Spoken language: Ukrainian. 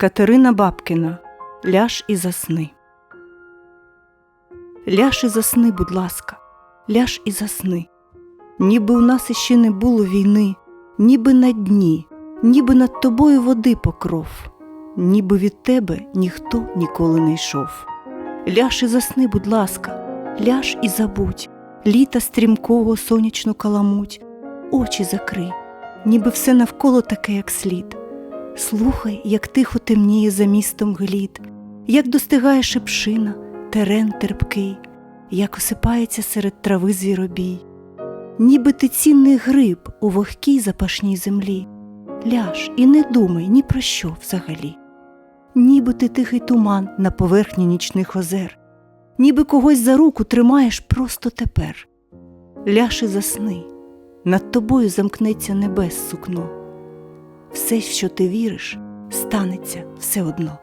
Катерина Бабкіна Ляж і засни. Ляж і засни, будь ласка, ляж і засни. Ніби у нас іще не було війни, ніби на дні, ніби над тобою води покров, ніби від тебе ніхто ніколи не йшов. Ляж і засни, будь ласка, ляж і забудь, літа стрімкого сонячну каламуть, очі закрий, ніби все навколо таке, як слід. Слухай, як тихо темніє за містом глід, як достигає шепшина, терен терпкий, як осипається серед трави звіробій. Ніби ти цінний гриб у вогкій запашній землі, ляж і не думай ні про що взагалі. Ніби ти тихий туман на поверхні нічних озер, ніби когось за руку тримаєш просто тепер. Ляж і засни, над тобою замкнеться небес сукно. Все, що ти віриш, станеться все одно.